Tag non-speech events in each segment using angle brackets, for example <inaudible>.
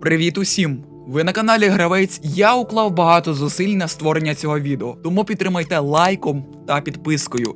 Привіт усім! Ви на каналі Гравець. Я уклав багато зусиль на створення цього відео, тому підтримайте лайком та підпискою.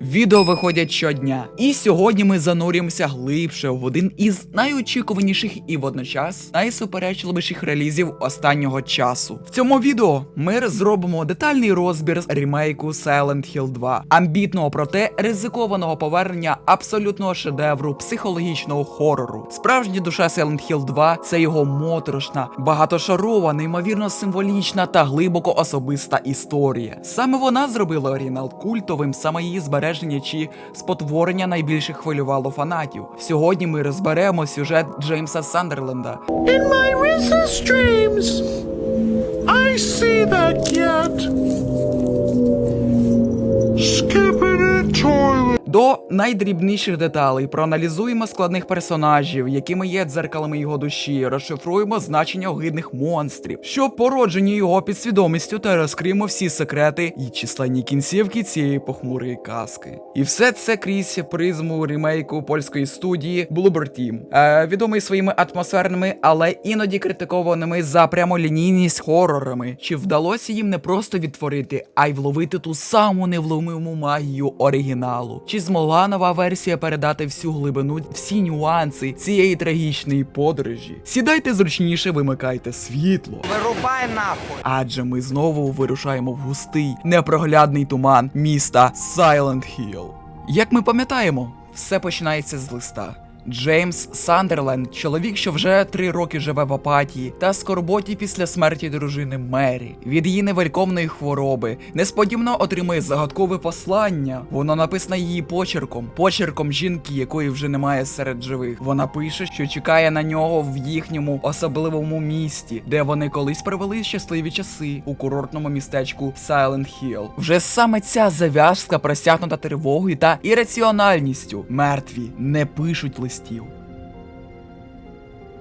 Відео виходять щодня, і сьогодні ми занурюємося глибше в один із найочікуваніших і водночас найсуперечливіших релізів останнього часу. В цьому відео ми зробимо детальний розбір ремейку Silent Hill 2, амбітного проте ризикованого повернення абсолютного шедевру психологічного хорору. Справжня душа Silent Hill 2 це його моторошна, багатошарова, неймовірно символічна та глибоко особиста історія. Саме вона зробила оригінал культовим, саме її збереження чи спотворення найбільше хвилювало фанатів. Сьогодні ми розберемо сюжет Джеймса Сандерленда, In my dreams, I see that cat skipping it toilet. До найдрібніших деталей проаналізуємо складних персонажів, якими є дзеркалами його душі, розшифруємо значення огидних монстрів, що породжені його підсвідомістю, та розкриємо всі секрети і численні кінцівки цієї похмурої казки. І все це крізь призму ремейку польської студії Bloober Team, е, відомий своїми атмосферними, але іноді критикованими за прямолінійність хорорами. Чи вдалося їм не просто відтворити, а й вловити ту саму невловиму магію оригіналу? Чи змогла нова версія передати всю глибину, всі нюанси цієї трагічної подорожі? Сідайте зручніше, вимикайте світло. Вирубай нахуй! Адже ми знову вирушаємо в густий, непроглядний туман міста Сайлент Хіл. Як ми пам'ятаємо, все починається з листа. Джеймс Сандерленд, чоловік, що вже три роки живе в апатії та скорботі після смерті дружини Мері. Від її невеликовної хвороби несподівано отримує загадкове послання. Воно написане її почерком, почерком жінки, якої вже немає серед живих. Вона пише, що чекає на нього в їхньому особливому місті, де вони колись провели щасливі часи у курортному містечку Silent Hill. Вже саме ця зав'язка просягнута тривогою та ірраціональністю. Мертві не пишуть листів.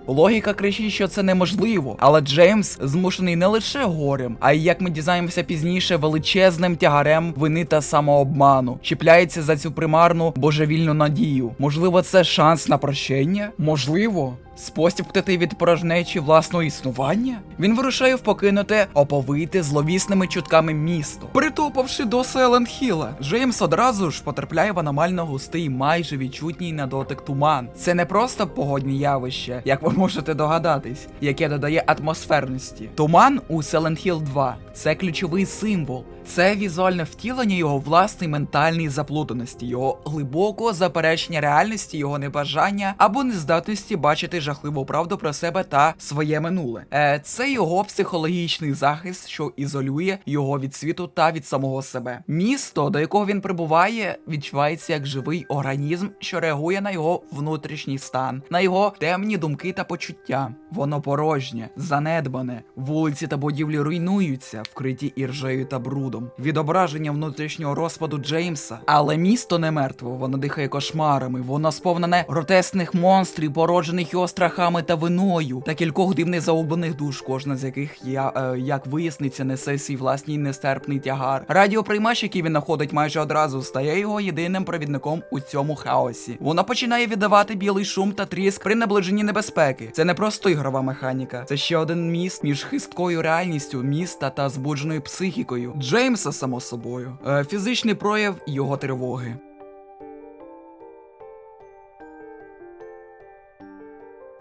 Логіка кричить, що це неможливо, але Джеймс змушений не лише горем, а й як ми дізнаємося пізніше, величезним тягарем вини та самообману, чіпляється за цю примарну божевільну надію. Можливо, це шанс на прощення? Можливо. Спосіб втекти від порожнечі власного існування? Він вирушає в покинуте, оповите зловісними чутками місто. Притопавши до Селент Хіла, Джеймс одразу ж потрапляє в аномально густий, майже відчутній на дотик туман. Це не просто погодні явище, як ви можете догадатись, яке додає атмосферності. Туман у Silent Hill 2 це ключовий символ. Це візуальне втілення його власної ментальної заплутаності, його глибокого заперечення реальності, його небажання або нездатності бачити жахливу правду про себе та своє минуле. Е, це його психологічний захист, що ізолює його від світу та від самого себе. Місто, до якого він прибуває, відчувається як живий організм, що реагує на його внутрішній стан, на його темні думки та почуття. Воно порожнє, занедбане, вулиці та будівлі руйнуються, вкриті іржею та брудом. Відображення внутрішнього розпаду Джеймса. Але місто не мертво, воно дихає кошмарами, воно сповнене гротесних монстрів, породжених його страхами та виною, та кількох дивних заублених душ, кожна з яких я, е, як виясниться, несе свій власній нестерпний тягар. Радіоприймач, який він знаходить майже одразу, стає його єдиним провідником у цьому хаосі. Воно починає віддавати білий шум та тріск при наближенні небезпеки. Це не просто ігрова механіка, це ще один міст між хисткою реальністю міста та збудженою психікою. Джеймса, само собою, Е, фізичний прояв його тривоги.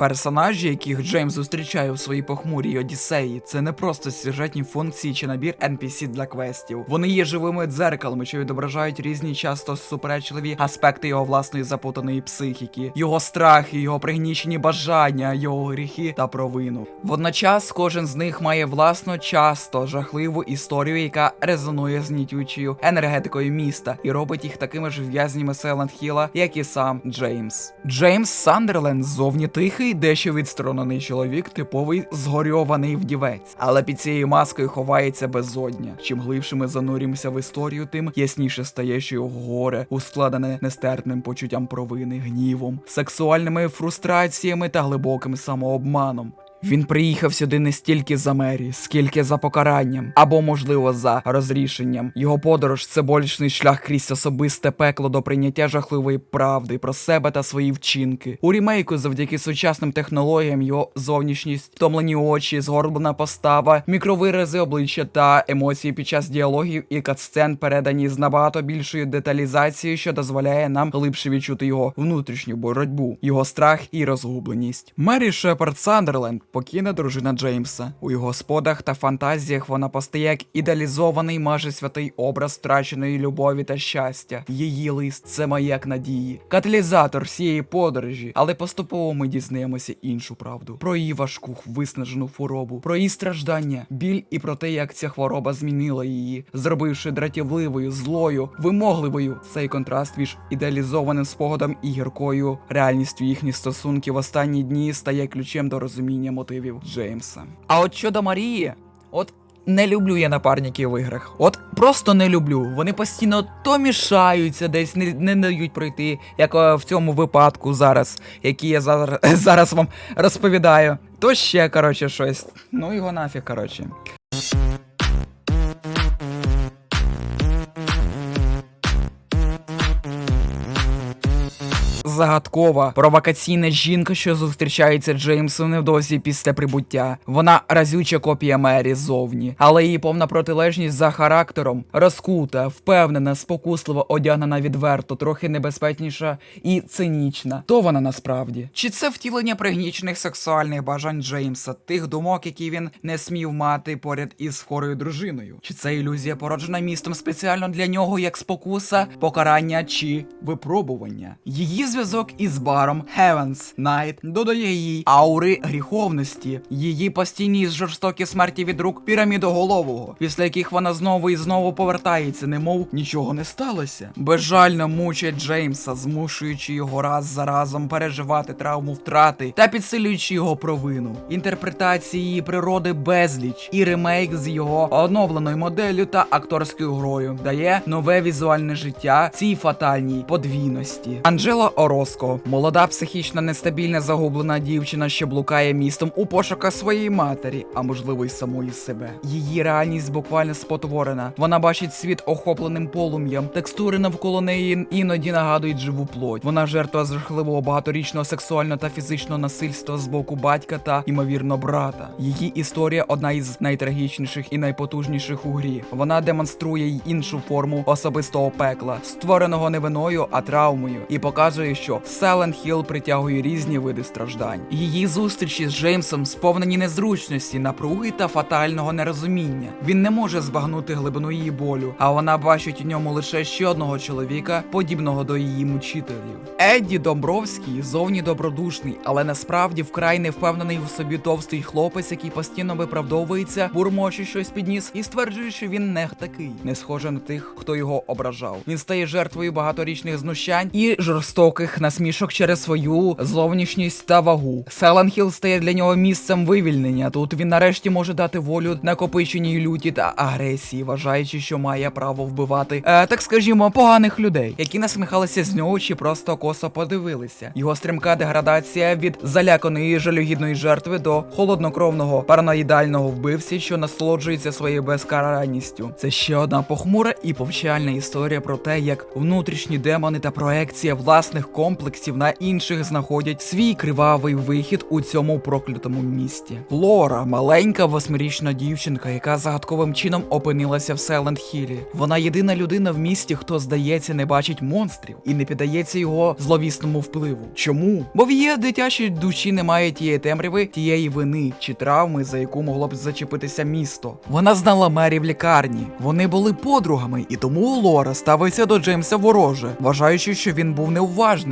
Персонажі, яких Джеймс зустрічає у своїй похмурій Одіссеї, це не просто сюжетні функції чи набір NPC для квестів. Вони є живими дзеркалами, що відображають різні, часто суперечливі аспекти його власної запутаної психіки, його страхи, його пригнічені бажання, його гріхи та провину. Водночас кожен з них має власну часто жахливу історію, яка резонує з нітючою енергетикою міста і робить їх такими ж в'язнями Селент Хіла, як і сам Джеймс. Джеймс Сандерленд зовні тихий, дещо відсторонений чоловік, типовий згорьований вдівець. Але під цією маскою ховається безодня. Чим глибше ми занурюємося в історію, тим ясніше стає, що його горе ускладене нестерпним почуттям провини, гнівом, сексуальними фрустраціями та глибоким самообманом. Він приїхав сюди не стільки за Мері, скільки за покаранням, або, можливо, за розрішенням. Його подорож це болісний шлях крізь особисте пекло до прийняття жахливої правди про себе та свої вчинки. У рімейку, завдяки сучасним технологіям, його зовнішність, втомлені очі, згорблена постава, мікровирази обличчя та емоції під час діалогів і катсцен передані з набагато більшою деталізацією, що дозволяє нам глибше відчути його внутрішню боротьбу, його страх і розгубленість. Мері Шепард Сандерленд покійна дружина Джеймса. У його сподах та фантазіях вона постає як ідеалізований, майже святий образ втраченої любові та щастя. Її лист це маяк надії, каталізатор всієї подорожі. Але поступово ми дізнаємося іншу правду про її важку виснажену хворобу, про її страждання, біль і про те, як ця хвороба змінила її, зробивши дратівливою, злою, вимогливою. Цей контраст між ідеалізованим спогадом і гіркою реальністю їхніх стосунків в останні дні стає ключем до розуміння мотивів Джеймса. А от щодо Марії, от. Не люблю я напарників в іграх. От просто не люблю. Вони постійно то мішаються, десь не, не дають пройти, як е, в цьому випадку зараз, який я зараз, <laughs> зараз вам розповідаю. То ще, коротше, щось. Ну його нафіг, коротше. Загадкова, провокаційна жінка, що зустрічається з Джеймсом невдовзі після прибуття. Вона разюча копія Мері ззовні, але її повна протилежність за характером розкута, впевнена, спокуслива, одягнена відверто, трохи небезпечніша і цинічна. То вона насправді. Чи це втілення пригнічених сексуальних бажань Джеймса, тих думок, які він не смів мати поряд із хворою дружиною? Чи це ілюзія породжена містом спеціально для нього як спокуса, покарання чи випробування? Її зв'язок із баром Heaven's Night додає їй аури гріховності, її постійні жорстокі смерті від рук пірамідоголового, після яких вона знову і знову повертається, немов нічого не сталося. Безжально мучить Джеймса, змушуючи його раз за разом переживати травму втрати та підсилюючи його провину. Інтерпретації її природи безліч, і ремейк з його оновленою моделлю та акторською грою дає нове візуальне життя цій фатальній подвійності. Анджела Ороско, молода психічно нестабільна загублена дівчина, що блукає містом у пошуках своєї матері, а можливо й самої себе. Її реальність буквально спотворена. Вона бачить світ охопленим полум'ям. Текстури навколо неї іноді нагадують живу плоть. Вона жертва жахливого багаторічного сексуального та фізичного насильства з боку батька та ймовірно брата. Її історія одна із найтрагічніших і найпотужніших у грі. Вона демонструє й іншу форму особистого пекла, створеного не виною, а травмою, і показує, що Silent Hill притягує різні види страждань. Її зустрічі з Джеймсом сповнені незручності, напруги та фатального нерозуміння. Він не може збагнути глибину її болю, а вона бачить у ньому лише ще одного чоловіка, подібного до її мучителів. Едді Домбровський зовні добродушний, але насправді вкрай не впевнений у собі товстий хлопець, який постійно виправдовується, бурмоче щось підніс і стверджує, що він не такий, не схоже на тих, хто його ображав. Він стає жертвою багаторічних знущань і жорстоких насмішок через свою зовнішність та вагу. Селен Хіл стає для нього місцем вивільнення. Тут він нарешті може дати волю накопиченій люті та агресії, вважаючи, що має право вбивати, е, так скажімо, поганих людей, які насміхалися з нього чи просто косо подивилися. Його стрімка деградація від заляканої жалюгідної жертви до холоднокровного параноїдального вбивці, що насолоджується своєю безкаранністю. Це ще одна похмура і повчальна історія про те, як внутрішні демони та проекція власних комплексів на інших знаходять свій кривавий вихід у цьому проклятому місті. Лора, маленька восьмирічна дівчинка, яка загадковим чином опинилася в Селент Хілі. Вона єдина людина в місті, хто здається, не бачить монстрів і не піддається його зловісному впливу. Чому? Бо в її дитячій душі немає тієї темряви, тієї вини чи травми, за яку могло б зачепитися місто. Вона знала Мері в лікарні. Вони були подругами, і тому Лора ставиться до Джеймса вороже, вважаючи, що він був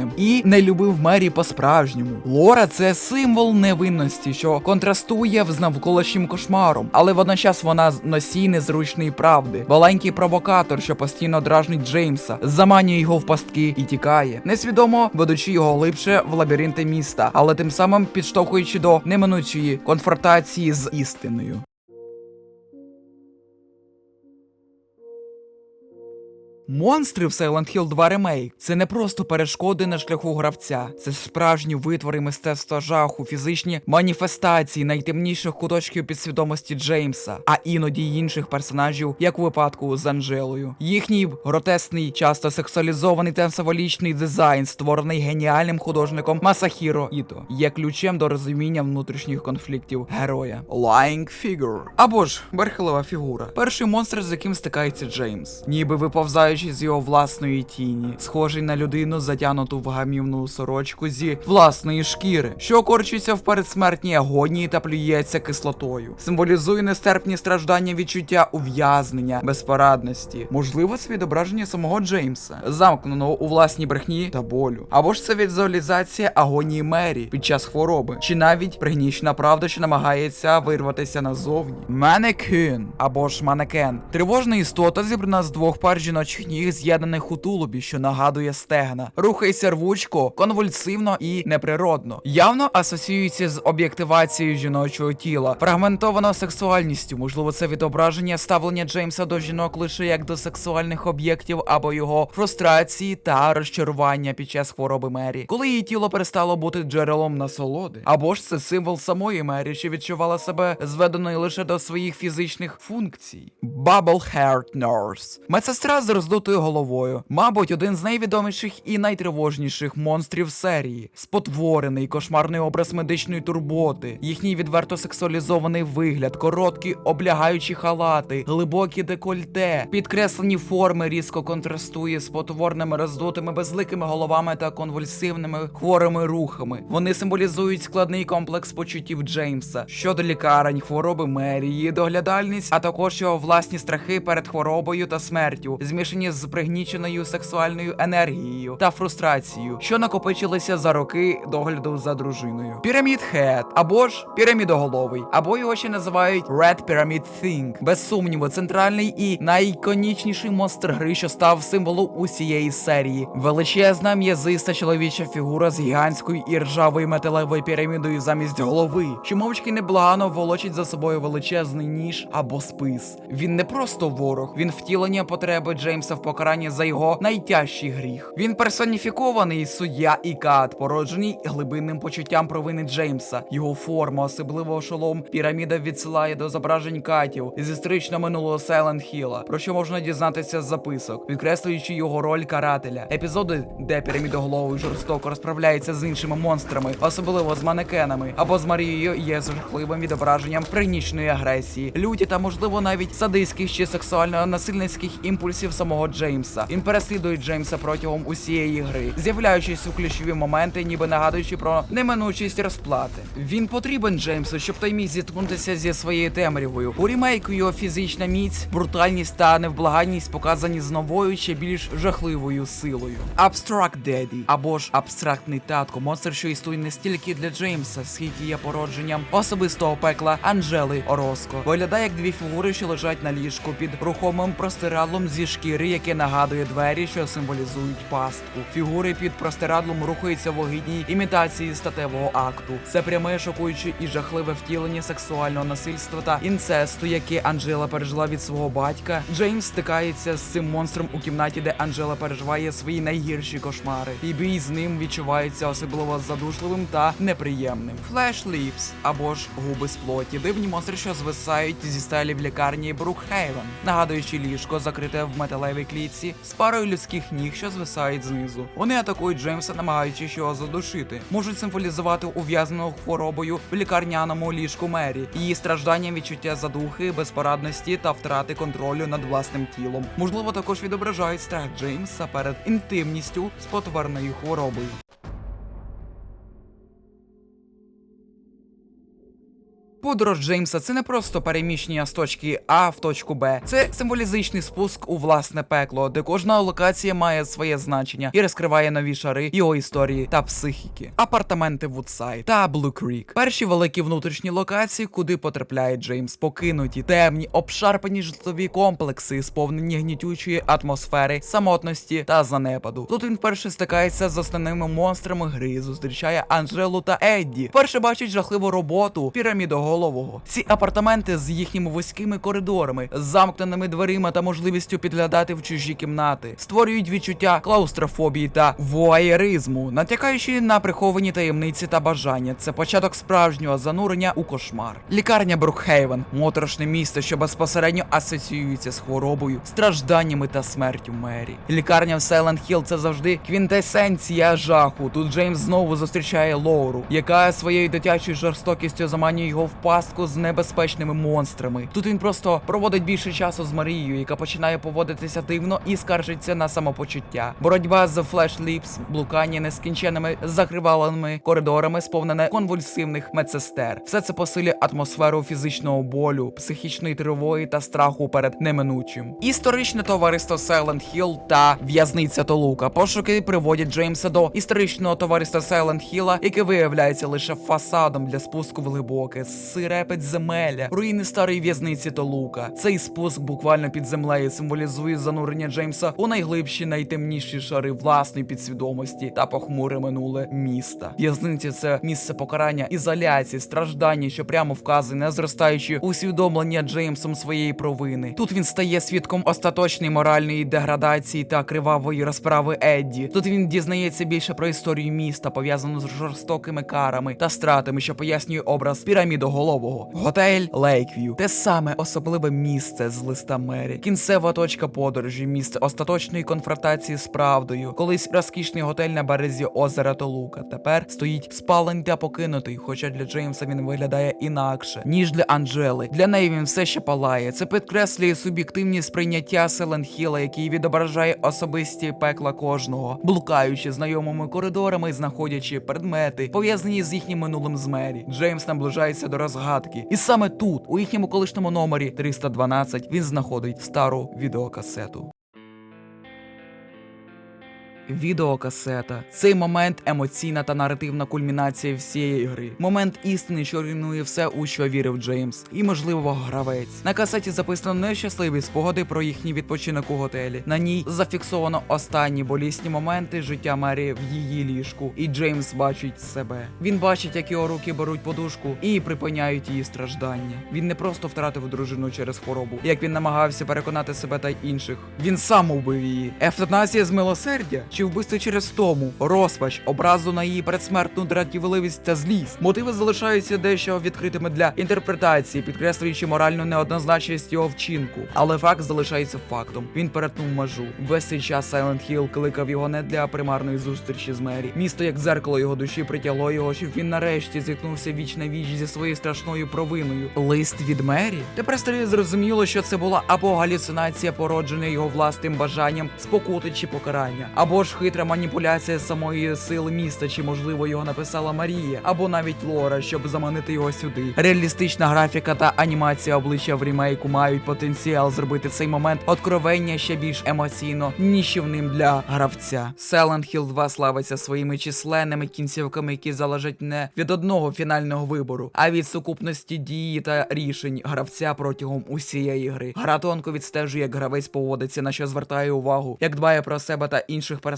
неуважним і не любив Мері по-справжньому. Лора це символ невинності, що контрастує з навколишнім кошмаром, але водночас вона носій незручної правди, маленький провокатор, що постійно дражнить Джеймса, заманює його в пастки і тікає, несвідомо ведучи його глибше в лабіринти міста, але тим самим підштовхуючи до неминучої конфронтації з істиною. Монстри в Silent Hill 2 Remake – це не просто перешкоди на шляху гравця, це справжні витвори мистецтва жаху, фізичні маніфестації найтемніших куточків підсвідомості Джеймса, а іноді й інших персонажів, як у випадку з Анжелою. Їхній гротесний, часто сексуалізований та символічний дизайн, створений геніальним художником Масахіро Іто, є ключем до розуміння внутрішніх конфліктів героя. Lying Figure. Або ж верхлива фігура. Перший монстр, з яким стикається Джеймс, ніби виповзаючи з його власної тіні, схожий на людину, затянуту в гамівну сорочку зі власної шкіри, що корчиться в передсмертній агонії та плюється кислотою. Символізує нестерпні страждання відчуття ув'язнення, безпорадності. Можливо, це відображення самого Джеймса, замкненого у власній брехні та болю. Або ж це візуалізація агонії Мері під час хвороби, чи навіть пригнічена правда, що намагається вирватися назовні. Манекін або ж манекен. Тривожна істота зібрана з двох пар жіночих ніг, з'єднаних у тулубі, що нагадує стегна. Рухається рвучко, конвульсивно і неприродно. Явно асоціюється з об'єктивацією жіночого тіла, фрагментовано сексуальністю. Можливо, це відображення ставлення Джеймса до жінок лише як до сексуальних об'єктів або його фрустрації та розчарування під час хвороби Мері, коли її тіло перестало бути джерелом насолоди. Або ж це символ самої Мері, що відчувала себе зведеною лише до своїх фізичних функцій. Bubble Heart Nurse. Медсестра з роздутою головою. Мабуть, один з найвідоміших і найтривожніших монстрів серії. Спотворений кошмарний образ медичної турботи, їхній відверто сексуалізований вигляд, короткі облягаючі халати, глибокі декольте, підкреслені форми різко контрастує з потворними роздутими безликими головами та конвульсивними хворими рухами. Вони символізують складний комплекс почуттів Джеймса щодо лікарень, хвороби Мері, її доглядальність, а також його власні страхи перед хворобою та смертю, змішані з пригніченою сексуальною енергією та фрустрацією, що накопичилися за роки догляду за дружиною. Пірамід Хед, або ж пірамідоголовий, або його ще називають Red Pyramid Thing. Без сумніву, центральний і найіконічніший монстр гри, що став символом усієї серії. Величезна м'язиста чоловіча фігура з гігантською і ржавою металевою пірамідою замість голови, що мовчки неблагано волочить за собою величезний ніж або спис. Він не просто ворог, він втілення потреби Джеймса в покаранні за його найтяжчий гріх. Він персоніфікований суддя і кат, породжений глибинним почуттям провини Джеймса. Його форма, особливо шолом, піраміда відсилає до зображень катів з історичного минулого Сайленд Хіла, про що можна дізнатися з записок, підкреслюючи його роль карателя. Епізоди, де пірамідоголовий жорстоко розправляється з іншими монстрами, особливо з манекенами або з Марією, є жахливим відображенням пригнічної агресії, люті та, можливо, навіть садистських чи сексуально-насильницьких імпульсів самого Джеймса. Він переслідує Джеймса протягом усієї гри, з'являючись у ключові моменти, ніби нагадуючи про неминучість розплати. Він потрібен Джеймсу, щоб той міг зіткнутися зі своєю темрявою. У рімейку його фізична міць, брутальність та невблаганність показані з новою ще більш жахливою силою. Abstract Daddy, або ж абстрактний татко, монстр, що існує не стільки для Джеймса, скільки є породженням особистого пекла Анжели Ороско. Виглядає як дві фігури, що лежать на ліжку під рухомим простирадлом зі шкіри, яке нагадує двері, що символізують пастку. Фігури під простирадлом рухаються в огидній імітації статевого акту. Це пряме шокуюче і жахливе втілення сексуального насильства та інцесту, яке Анжела пережила від свого батька. Джеймс стикається з цим монстром у кімнаті, де Анжела переживає свої найгірші кошмари. І бій з ним відчувається особливо задушливим та неприємним. Флеш Ліпс або ж губи з плоті, дивні монстри, що звисають зі стелі в лікарні Брукхейвен, нагадуючи ліжко, закрите в металевій клітці з парою людських ніг, що звисають знизу. Вони атакують Джеймса, намагаючись його задушити. Можуть символізувати ув'язненого хворобою в лікарняному ліжку Мері, її страждання, відчуття задухи, безпорадності та втрати контролю над власним тілом. Можливо, також відображають страх Джеймса перед інтимністю з потворною хворобою. Подорож Джеймса це не просто переміщення з точки А в точку Б. Це символізичний спуск у власне пекло, де кожна локація має своє значення і розкриває нові шари його історії та психіки. Апартаменти Вудсайд та Блу Крік. Перші великі внутрішні локації, куди потрапляє Джеймс, покинуті, темні, обшарпані житлові комплекси, сповнені гнітючої атмосфери, самотності та занепаду. Тут він вперше стикається з основними монстрами гри, зустрічає Анжелу та Едді. Вперше бачить жахливу роботу пірамідоголового голового. Ці апартаменти з їхніми вузькими коридорами, замкненими дверима та можливістю підглядати в чужі кімнати, створюють відчуття клаустрофобії та вуаєризму, натякаючи на приховані таємниці та бажання. Це початок справжнього занурення у кошмар. Лікарня Брукхейвен, моторошне місто, що безпосередньо асоціюється з хворобою, стражданнями та смертю Мері. Лікарня в Сайленд Хілл це завжди квінтесенція жаху. Тут Джеймс знову зустрічає Лоуру, яка своєю дитячою жорстокістю заманює його в пастку з небезпечними монстрами. Тут він просто проводить більше часу з Марією, яка починає поводитися дивно і скаржиться на самопочуття. Боротьба з Флеш Ліпс, блукання нескінченими закриваленими коридорами, сповнене конвульсивних медсестер. Все це посилює атмосферу фізичного болю, психічної тривоги та страху перед неминучим. Історичне товариство Silent Hill та в'язниця Толука. Пошуки приводять Джеймса до історичного товариства Silent Hill, яке виявляється лише фасадом для спуску в глибоке, сире підземелля, руїни старої в'язниці Толука. Цей спуск буквально під землею символізує занурення Джеймса у найглибші, найтемніші шари власної підсвідомості та похмуре минуле міста. В'язниця це місце покарання, ізоляції, страждання, що прямо вказує на зростаюче усвідомлення Джеймсом своєї провини. Тут він стає свідком остаточної моральної деградації та кривавої розправи Едді. Тут він дізнається більше про історію міста, пов'язану з жорстокими карами та стратами, що пояснює образ пірамідоголового. Готель Лейкв'ю те саме особливе місце з листа Мері. Кінцева точка подорожі, місце остаточної конфронтації з правдою. Колись розкішний готель на березі озера Толука. Тепер стоїть спалений та покинутий, хоча для Джеймса він виглядає інакше, ніж для Анджели. Для неї він все ще палає. Це підкреслює суб'єктивні сприйняття Селенхіла, який відображає особисті пекла кожного, блукаючи знайомими коридорами, знаходячи предмети, пов'язані з їхнім минулим з Мері. Джеймс наближається до розгадки. І саме тут, у їхньому колишньому номері 312, він знаходить стару відеокасету. Відеокасета. Цей момент емоційна та наративна кульмінація всієї гри. Момент істини, що руйнує все, у що вірив Джеймс, і можливо гравець. На касеті записано нещасливі спогади про їхній відпочинок у готелі. На ній зафіксовано останні болісні моменти життя Мері в її ліжку, і Джеймс бачить себе. Він бачить, як його руки беруть подушку і припиняють її страждання. Він не просто втратив дружину через хворобу, як він намагався переконати себе та інших. Він сам убив її. Евтаназія з милосердя чи вбивство через тому, розпач, образу на її передсмертну дратівливість та злість. Мотиви залишаються дещо відкритими для інтерпретації, підкреслюючи моральну неоднозначність його вчинку. Але факт залишається фактом. Він перетнув межу. Весь цей час Silent Hill кликав його не для примарної зустрічі з Мері. Місто, як дзеркало його душі, притягло його, щоб він нарешті зіткнувся віч на віч зі своєю страшною провиною. Лист від Мері? Тепер стає зрозуміло, що це була або галюцинація, породжена його власним бажанням спокути чи покарання, або ж хитра маніпуляція самої сили міста, чи можливо його написала Марія, або навіть Лора, щоб заманити його сюди. Реалістична графіка та анімація обличчя в рімейку мають потенціал зробити цей момент откровення ще більш емоційно ніщівним для гравця. Silent Hill 2 славиться своїми численними кінцівками, які залежать не від одного фінального вибору, а від сукупності дії та рішень гравця протягом усієї гри. Гра тонко відстежує, як гравець поводиться, на що звертає увагу, як дбає про себе та інших персонажів.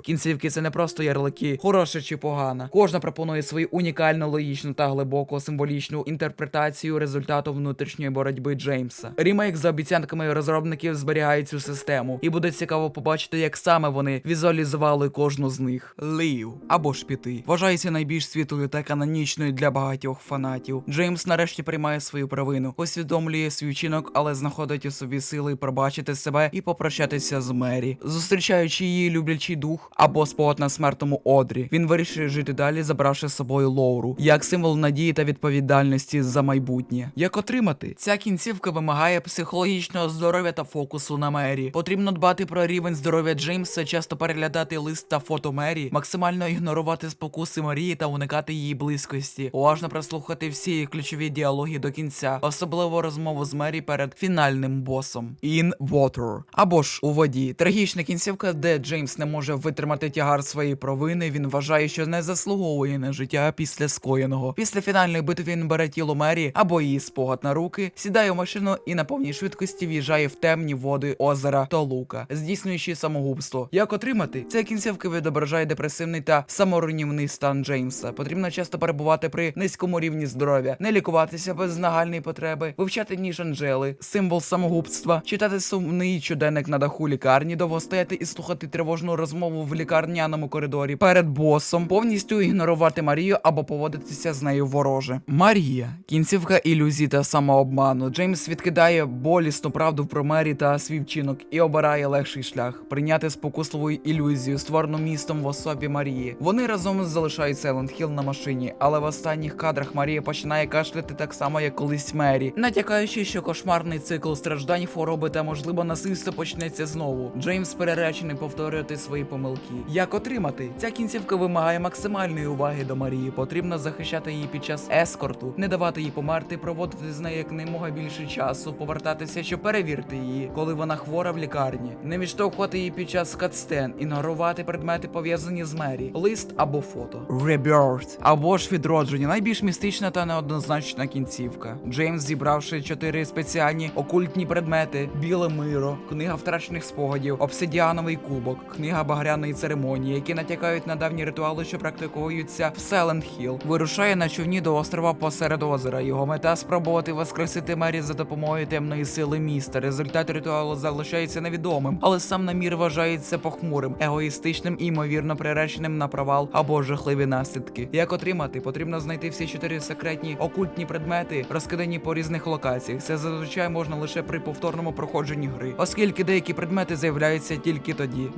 Кінцівки це не просто ярлики, хороша чи погана. Кожна пропонує свою унікальну, логічну та глибоко символічну інтерпретацію результату внутрішньої боротьби Джеймса. Рімейк за обіцянками розробників зберігає цю систему, і буде цікаво побачити, як саме вони візуалізували кожну з них. Лів або ж піти вважається найбільш світлою та канонічною для багатьох фанатів. Джеймс нарешті приймає свою провину, усвідомлює свій вчинок, але знаходить у собі сили пробачити себе і попрощатися з Мері, зустрічаючи її люблячий дух або спогад на смертному одрі. Він вирішує жити далі, забравши з собою Лоуру, як символ надії та відповідальності за майбутнє. Як отримати? Ця кінцівка вимагає психологічного здоров'я та фокусу на Мері. Потрібно дбати про рівень здоров'я Джеймса, часто переглядати лист та фото Мері, максимально ігнорувати спокуси Марії та уникати її близькості. Уважно прослухати всі ключові діалоги до кінця, особливо розмову з Мері перед фінальним босом. In Water. Або ж у воді. Трагічна кінцівка, де Джеймс не може витримати тягар своєї провини. Він вважає, що не заслуговує на життя після скоєного. Після фінальної битви він бере тіло Мері або її спогад на руки, сідає в машину і на повній швидкості в'їжджає в темні води озера Толука, здійснюючи самогубство. Як отримати? Ця кінцівка відображає депресивний та саморуйнівний стан Джеймса. Потрібно часто перебувати при низькому рівні здоров'я, не лікуватися без нагальної потреби, вивчати ніж Анджели, символ самогубства, читати сумний щоденник на даху лікарні, довго стояти і слухати тривожну розмову в лікарняному коридорі перед босом, повністю ігнорувати Марію або поводитися з нею вороже. Марія, кінцівка ілюзій та самообману. Джеймс відкидає болісну правду про Мері та свій вчинок і обирає легший шлях прийняти спокусливу ілюзію, створену містом в особі Марії. Вони разом залишають Сайлент Хіл на машині, але в останніх кадрах Марія починає кашляти так само, як колись Мері, натякаючи, що кошмарний цикл страждань, хвороби та можливо насильство почнеться знову. Джеймс переречений повторювати свої помилки. Як отримати? Ця кінцівка вимагає максимальної уваги до Марії. Потрібно захищати її під час ескорту, не давати їй померти, проводити з нею якнаймога більше часу, повертатися, щоб перевірити її, коли вона хвора в лікарні, не відштовхувати її під час катстен, ігнорувати предмети пов'язані з Мері, лист або фото. Rebirth або ж відродження, найбільш містична та неоднозначна кінцівка. Джеймс, зібравши чотири спеціальні окультні предмети: біле миро, книга втрачених спогадів, обсидіановий кубок, книга багряної церемонії, які натякають на давні ритуали, що практикуються в Селент Хіл. Вирушає на човні до острова посеред озера. Його мета спробувати воскресити Мері за допомогою темної сили міста. Результат ритуалу залишається невідомим, але сам намір вважається похмурим, егоїстичним і ймовірно приреченим на провал або жахливі наслідки. Як отримати? Потрібно знайти всі чотири секретні окультні предмети, розкидані по різних локаціях. Це зазвичай можна лише при повторному проходженні гри, оскільки деякі предмети з'являються тільки тоді.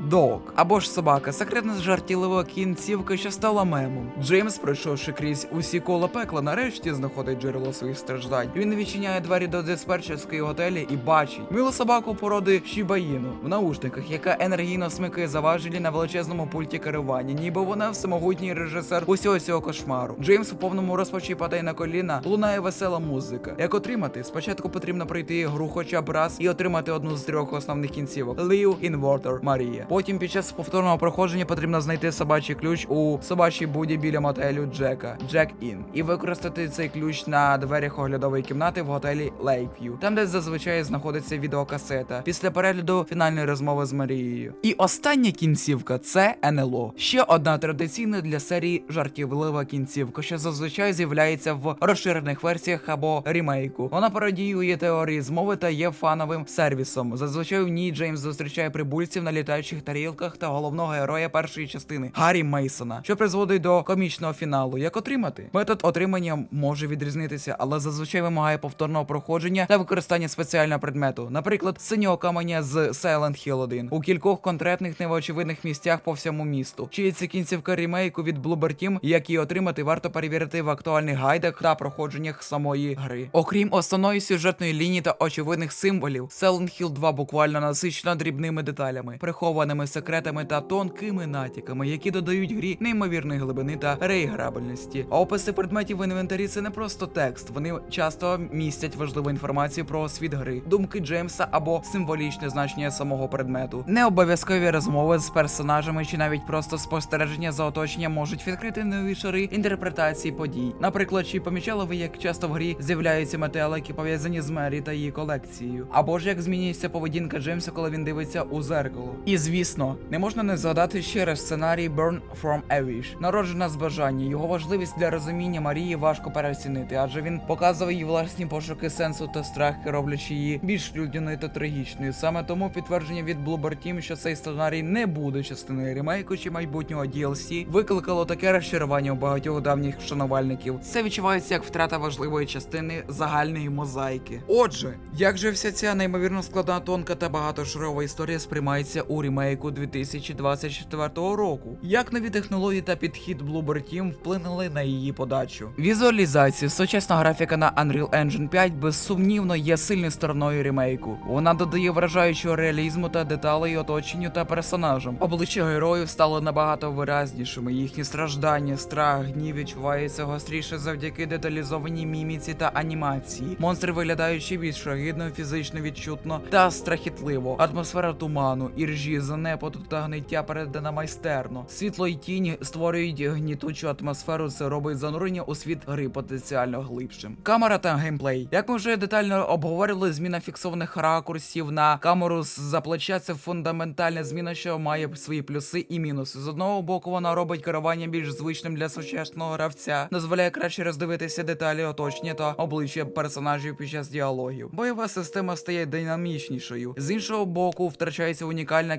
Док або ж собака, секретна жартілива кінцівка, що стала мемом. Джеймс, пройшовши крізь усі кола пекла, нарешті знаходить джерело своїх страждань. Він відчиняє двері до диспетчерської готелі і бачить милу собаку породи Шібаїну в наушниках, яка енергійно смикає заважелі на величезному пульті керування, ніби вона всемогутній режисер усього цього кошмару. Джеймс у повному розпачі падає на коліна, лунає весела музика. Як отримати? Спочатку потрібно пройти гру хоча б раз і отримати одну з трьох основних кінцівок: Live in Марія. Потім під час повторного проходження потрібно знайти собачий ключ у собачій буді біля мотелю Джека Джек Ін і використати цей ключ на дверях оглядової кімнати в готелі Lakeview, там де зазвичай знаходиться відеокасета після перегляду фінальної розмови з Марією. І остання кінцівка це НЛО. Ще одна традиційна для серії жартівлива кінцівка, що зазвичай з'являється в розширених версіях або рімейку. Вона пародіює теорії змови та є фановим сервісом. Зазвичай в ній Джеймс зустрічає прибульців на літаючих тарілках та головного героя першої частини Гаррі Мейсона, що призводить до комічного фіналу. Як отримати? Метод отримання може відрізнитися, але зазвичай вимагає повторного проходження та використання спеціального предмету, наприклад, синього каменя з Silent Hill 1 у кількох конкретних неочевидних місцях по всьому місту. Чи це кінцівка ремейку від Bloober Team, як її отримати, варто перевірити в актуальних гайдах та проходженнях самої гри. Окрім основної сюжетної лінії та очевидних символів, Silent Hill 2 буквально насичена дрібними деталями, прихованими секретами та тонкими натяками, які додають грі неймовірної глибини та реіграбельності. Описи предметів в інвентарі це не просто текст, вони часто містять важливу інформацію про світ гри, думки Джеймса або символічне значення самого предмету. Не обов'язкові розмови з персонажами чи навіть просто спостереження за оточенням можуть відкрити нові шари інтерпретації подій. Наприклад, чи помічали ви, як часто в грі з'являються метелики, пов'язані з Мері та її колекцією, або ж як змінюється поведінка Джеймса, коли він дивиться у зеркало. І звісно, не можна не згадати ще раз сценарій Burn from a народжена з бажання. Його важливість для розуміння Марії важко переоцінити, адже він показує її власні пошуки сенсу та страхи, роблячи її більш людяною та трагічною. Саме тому підтвердження від Bloober Team, що цей сценарій не буде частиною ремейку чи майбутнього DLC, викликало таке розчарування у багатьох давніх шанувальників. Це відчувається як втрата важливої частини загальної мозаїки. Отже, як же вся ця неймовірно складна тонка та багатошарова історія сприймається у ремейку 2024 року? Як нові технології та підхід Bloober Team вплинули на її подачу? Візуалізація, сучасна графіка на Unreal Engine 5 безсумнівно є сильною стороною ремейку. Вона додає вражаючого реалізму та деталей оточенню та персонажам. Обличчя героїв стали набагато виразнішими. Їхні страждання, страх, гнів відчуваються гостріше завдяки деталізованій міміці та анімації. Монстри виглядають ще більш огидно, фізично відчутно та страхітливо. Атмосфера туману, іржі, занепаду роботу та гниття передана майстерно. Світло і тінь створюють гнітучу атмосферу. Це робить занурення у світ гри потенціально глибшим. Камера та геймплей. Як ми вже детально обговорювали, зміна фіксованих ракурсів на камеру з-за плеча це фундаментальна зміна, що має свої плюси і мінуси. З одного боку, вона робить керування більш звичним для сучасного гравця, дозволяє краще роздивитися деталі оточення та обличчя персонажів під час діалогів. Бойова система стає динамічнішою. З іншого боку, втрачається унікальна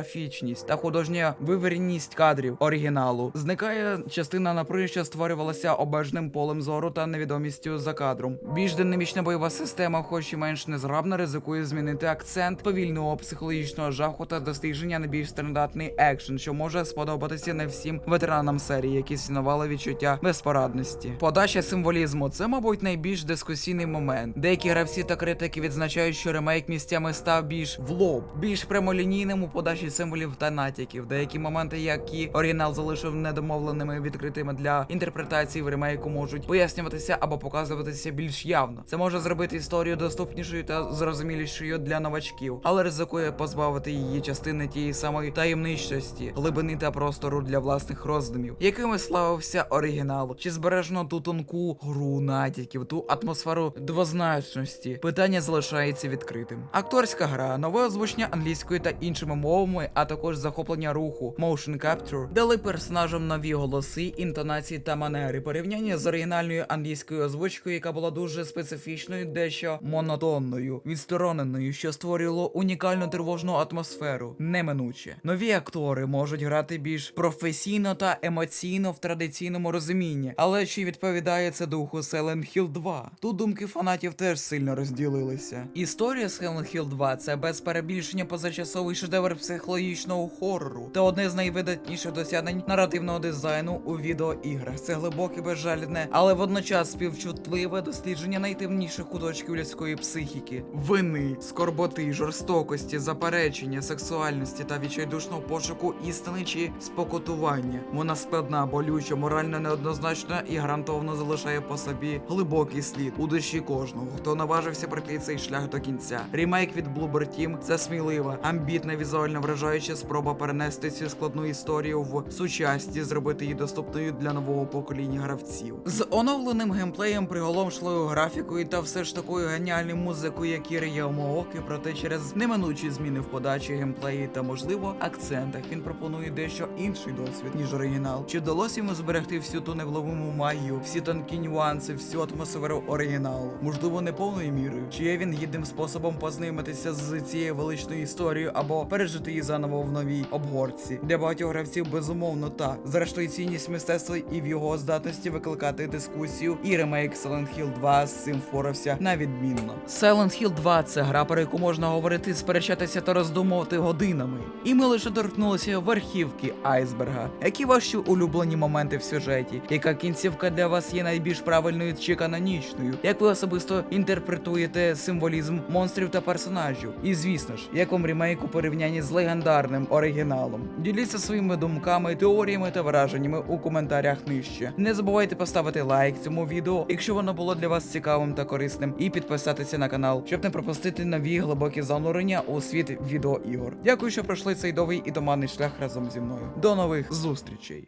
кінематографічність та художня вивірність кадрів оригіналу. Зникає частина напруги, що створювалася обережним полем зору та невідомістю за кадром. Більш динамічна бойова система, хоч і менш незграбно, ризикує змінити акцент повільного психологічного жаху та дослідження на більш стандартний екшен, що може сподобатися не всім ветеранам серії, які цінували відчуття безпорадності. Подача символізму це, мабуть, найбільш дискусійний момент. Деякі гравці та критики відзначають, що ремейк місцями став більш в лоб, більш прямолінійним у подачі символів та натяків. Деякі моменти, які оригінал залишив недомовленими відкритими для інтерпретації в ремейку, можуть пояснюватися або показуватися більш явно. Це може зробити історію доступнішою та зрозумілішою для новачків, але ризикує позбавити її частини тієї самої таємничості, глибини та простору для власних роздумів, якими славився оригінал. Чи збережено ту тонку гру натяків, ту атмосферу двозначності? Питання залишається відкритим. Акторська гра, нове озвучення англійською та іншими мовами, а також захоплення руху, motion capture, дали персонажам нові голоси, інтонації та манери. Порівняння з оригінальною англійською озвучкою, яка була дуже специфічною, дещо монотонною, відстороненою, що створювало унікальну тривожну атмосферу, неминуче. Нові актори можуть грати більш професійно та емоційно в традиційному розумінні, але чи відповідає це духу Silent Hill 2? Тут думки фанатів теж сильно розділилися. Історія Silent Hill 2 це без перебільшення позачасовий шедевр психологічного хорору та одне з найвидатніших досягнень наративного дизайну у відеоіграх. Це глибоке, безжальне, але водночас співчутливе дослідження найтемніших куточків людської психіки, вини, скорботи, жорстокості, заперечення, сексуальності та відчайдушного пошуку істини чи спокутування. Вона складна, болюча, морально неоднозначна і гарантовано залишає по собі глибокий слід у душі кожного, хто наважився пройти цей шлях до кінця. Ремейк від Bloober Team – це смілива, амбітна, візуально вражаюча спроба перенести цю складну історію в сучасті, зробити її доступною для нового покоління гравців. З оновленим геймплеєм, приголомшливою графікою та все ж такою геніальною музикою, як Іри Ямооки, проте через неминучі зміни в подачі геймплеї та можливо акцентах він пропонує дещо інший досвід ніж оригінал. Чи вдалося йому зберегти всю ту невловиму магію, всі тонкі нюанси, всю атмосферу оригіналу? Можливо, не повною мірою. Чи є він гідним способом познайомитися з цією величною історією або пережити її заново в новій обгорці? Для багатьох гравців безумовно так. Зрештою, цінність мистецтва і в його здатності викликати дискусію, і ремейк Silent Hill 2 з цим впорався на відмінно. Silent Hill 2 це гра, про яку можна говорити, сперечатися та роздумувати годинами. І ми лише торкнулися верхівки айсберга. Які ваші улюблені моменти в сюжеті? Яка кінцівка для вас є найбільш правильною чи канонічною? Як ви особисто інтерпретуєте символізм монстрів та персонажів? І звісно ж, як вам ремейк у порівнянні з легендарним оригіналом? Діліться своїми думками, теоріями та враженнями у коментарях нижче. Не забувайте поставити лайк цьому відео, якщо воно було для вас цікавим та корисним, і підписатися на канал, щоб не пропустити нові глибокі занурення у світ відеоігор. Дякую, що пройшли цей довгий і туманний шлях разом зі мною. До нових зустрічей!